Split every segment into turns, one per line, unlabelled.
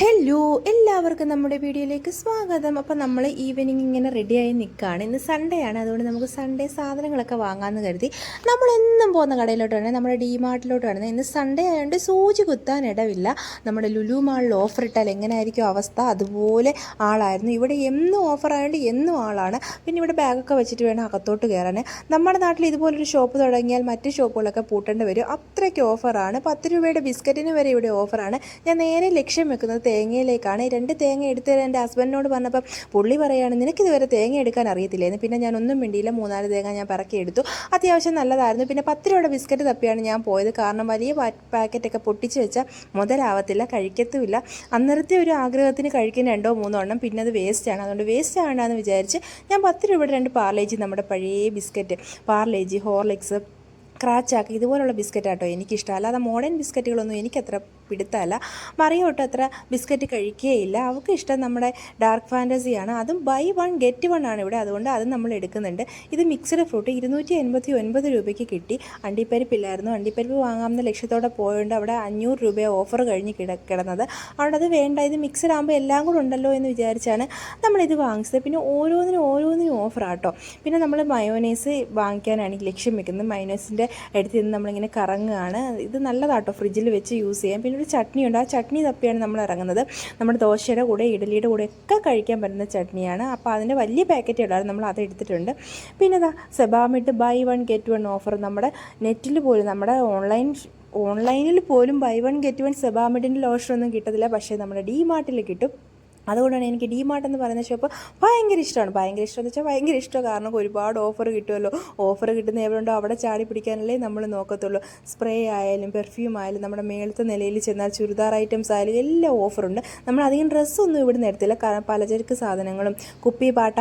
হে hello എല്ലാവർക്കും നമ്മുടെ വീഡിയോയിലേക്ക് സ്വാഗതം. അപ്പോൾ നമ്മൾ ഈവനിങ് ഇങ്ങനെ റെഡിയായി നിൽക്കുകയാണ് ഇന്ന് സൺഡേ ആണ്. അതുകൊണ്ട് നമുക്ക് സൺഡേ സാധനങ്ങളൊക്കെ വാങ്ങാമെന്ന് കരുതി. നമ്മൾ എന്നും പോകുന്ന കടയിലോട്ടാണ് നമ്മുടെ ഡി മാർട്ടിലോട്ടാണ് ഇന്ന് സൺഡേ ആയതുകൊണ്ട് സൂചി കുത്താൻ ഇടവില്ല. നമ്മുടെ ലുലു മാളിൽ ഓഫർ ഇട്ടാൽ എങ്ങനെയായിരിക്കും അവസ്ഥ? അതുപോലെ ആളായിരുന്നു. ഇവിടെ എന്നും ഓഫർ ആയതുകൊണ്ട് എന്നും ആളാണ്. പിന്നെ ഇവിടെ ബാഗൊക്കെ വെച്ചിട്ട് വേണം അകത്തോട്ട് കയറാൻ നമ്മുടെ നാട്ടിൽ ഇതുപോലൊരു ഷോപ്പ് തുടങ്ങിയാൽ മറ്റ് ഷോപ്പുകളൊക്കെ പൂട്ടേണ്ടി വരും. അത്രയ്ക്ക് ഓഫറാണ് പത്ത് രൂപയുടെ ബിസ്ക്കറ്റിന് വരെ ഇവിടെ ഓഫറാണ് ഞാൻ നേരെ ലക്ഷ്യം വെക്കുന്നത് തേങ്ങയിലേക്കാണ്. രണ്ട് തേങ്ങ എടുത്ത് എന്റെ ഹസ്ബൻഡിനോട് പറഞ്ഞപ്പോൾ പുള്ളി പറയുകയാണ് നിനക്കിതുവരെ തേങ്ങ എടുക്കാൻ അറിയത്തില്ലായിരുന്നു. പിന്നെ ഞാൻ ഒന്നും മിണ്ടിയില്ല. മൂന്നാൽ തേങ്ങ ഞാൻ പറക്കി എടുത്തു. അത്യാവശ്യം നല്ലതായിരുന്നു. പിന്നെ പത്ത് രൂപയുടെ ബിസ്ക്കറ്റ് തപ്പിയാണ് ഞാൻ പോയത്. കാരണം വലിയ പാക്കറ്റൊക്കെ പൊട്ടിച്ച് വെച്ചാൽ മുതലാവത്തില്ല കഴിക്കത്തുമില്ല. അന്നേരത്തെ ഒരു ആഗ്രഹത്തിന് കഴിക്കുന്ന രണ്ടോ മൂന്നോ എണ്ണം പിന്നെ അത് വേസ്റ്റാണ്. അതുകൊണ്ട് വേസ്റ്റ് ആണെന്ന് വിചാരിച്ച് ഞാൻ പത്ത് രൂപയുടെ രണ്ട് പാർലേജി നമ്മുടെ പഴയ ബിസ്ക്കറ്റ് പാർലേജി ഹോർലിക്സ് ക്രാച്ചാക്ക് ഇതുപോലുള്ള ബിസ്ക്കറ്റ് ആട്ടോ എനിക്കിഷ്ടം. അല്ലാതെ മോഡേൺ ബിസ്ക്കറ്റുകളൊന്നും എനിക്കത്ര പിടുത്തമല്ല. മറിയോട്ട് അത്ര ബിസ്ക്കറ്റ് കഴിക്കുകയില്ല അവൾക്ക് ഇഷ്ടം നമ്മുടെ ഡാർക്ക് ഫാന്റസിയാണ് അതും ബൈ വൺ ഗെറ്റ് വൺ ആണ് ഇവിടെ. അതുകൊണ്ട് അതും നമ്മൾ എടുക്കുന്നുണ്ട്. ഇത് മിക്സഡ് ഫ്രൂട്ട് ഇരുന്നൂറ്റി എൺപത്തി ഒൻപത് രൂപയ്ക്ക് കിട്ടി. അണ്ടിപ്പരിപ്പില്ലായിരുന്നു അണ്ടിപ്പരിപ്പ് വാങ്ങാമെന്ന ലക്ഷ്യത്തോടെ പോയതുകൊണ്ട് അവിടെ അഞ്ഞൂറ് രൂപ ഓഫർ കഴിഞ്ഞ് കിട കിടന്നത്. അവിടെ അത് വേണ്ട. ഇത് മിക്സഡ് ആകുമ്പോൾ എല്ലാം കൂടെ ഉണ്ടല്ലോ എന്ന് വിചാരിച്ചാണ് നമ്മളിത് വാങ്ങിച്ചത്. പിന്നെ ഓരോന്നിനും ഓരോന്നിനും ഓഫറാട്ടോ പിന്നെ നമ്മൾ മയോനൈസ് വാങ്ങിക്കാനാണ് ലക്ഷ്യം വെക്കുന്നത്. മയോനൈസിന്റെ അടുത്ത് നിന്ന് നമ്മളിങ്ങനെ കറങ്ങുകയാണ്. ഇത് നല്ലതാട്ടോ ഫ്രിഡ്ജിൽ വെച്ച് യൂസ് ചെയ്യാം പിന്നെ ഒരു ചട്നി ഉണ്ട്. ആ ചട്നി തപ്പിയാണ് നമ്മൾ ഇറങ്ങുന്നത്. നമ്മുടെ ദോശയുടെ കൂടെ ഇഡലിയുടെ കൂടെ ഒക്കെ കഴിക്കാൻ പറ്റുന്ന ചട്നിയാണ്. അപ്പോൾ അതിന്റെ വലിയ പാക്കറ്റ് ഉണ്ടായിരുന്നു നമ്മൾ അത് എടുത്തിട്ടുണ്ട്. പിന്നെ ഇതാ Sebamed buy one get one offer നമ്മുടെ നെറ്റിൽ പോലും നമ്മുടെ ഓൺലൈൻ ഓൺലൈനിൽ പോലും ബൈ വൺ ഗെറ്റ് വൺ സെബാമിഡിന്റെ ലോഷനൊന്നും കിട്ടത്തില്ല. പക്ഷേ നമ്മുടെ ഡി മാർട്ടിൽ കിട്ടും. അതുകൊണ്ടാണ് എനിക്ക് ഡി മാർട്ട് എന്ന് പറയുന്ന ഷോപ്പ് ഭയങ്കര ഇഷ്ടമാണ്. ഭയങ്കര ഇഷ്ടം എന്ന് വെച്ചാൽ ഭയങ്കര ഇഷ്ടമാണ്. കാരണം ഒരുപാട് ഓഫർ കിട്ടുമല്ലോ. ഓഫർ കിട്ടുന്ന എവിടെയുണ്ടോ അവിടെ ചാടി പിടിക്കാനല്ലേ നമ്മൾ നോക്കത്തുള്ളൂ. സ്പ്രേ ആയാലും പെർഫ്യൂം ആയാലും നമ്മുടെ മേളത്തെ നിലയിൽ ചെന്നാൽ ചുരിദാർ ഐറ്റംസ് ആയാലും എല്ലാം ഓഫറുണ്ട് നമ്മൾ അധികം ഡ്രസ്സൊന്നും ഇവിടെ എടുത്തില്ല. കാരണം പലചരക്ക് സാധനങ്ങളും കുപ്പി പാട്ട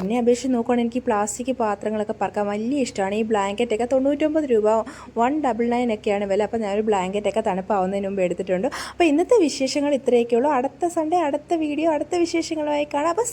എന്നെ അപേക്ഷിച്ച് നോക്കുകയാണെങ്കിൽ എനിക്ക് പ്ലാസ്റ്റിക് പാത്രങ്ങളൊക്കെ പറക്കാൻ വലിയ ഇഷ്ടമാണ്. ഈ ബ്ലാങ്കറ്റൊക്കെ തൊണ്ണൂറ്റൊമ്പത് രൂപ വൺ ഡബിൾ നയൻ ഒക്കെയാണ് വില. അപ്പോൾ ഞാനൊരു ബ്ലാങ്കറ്റൊക്കെ തണുപ്പാവുന്നതിന് മുമ്പ് എടുത്തിട്ടുണ്ട്. അപ്പോൾ ഇന്നത്തെ വിശേഷങ്ങൾ ഇത്രയൊക്കെ ഉള്ളൂ അടുത്ത സൺഡേ അടുത്ത വീഡിയോ അടുത്ത വിശേഷങ്ങളുമായി കാണാം. അപ്പോൾ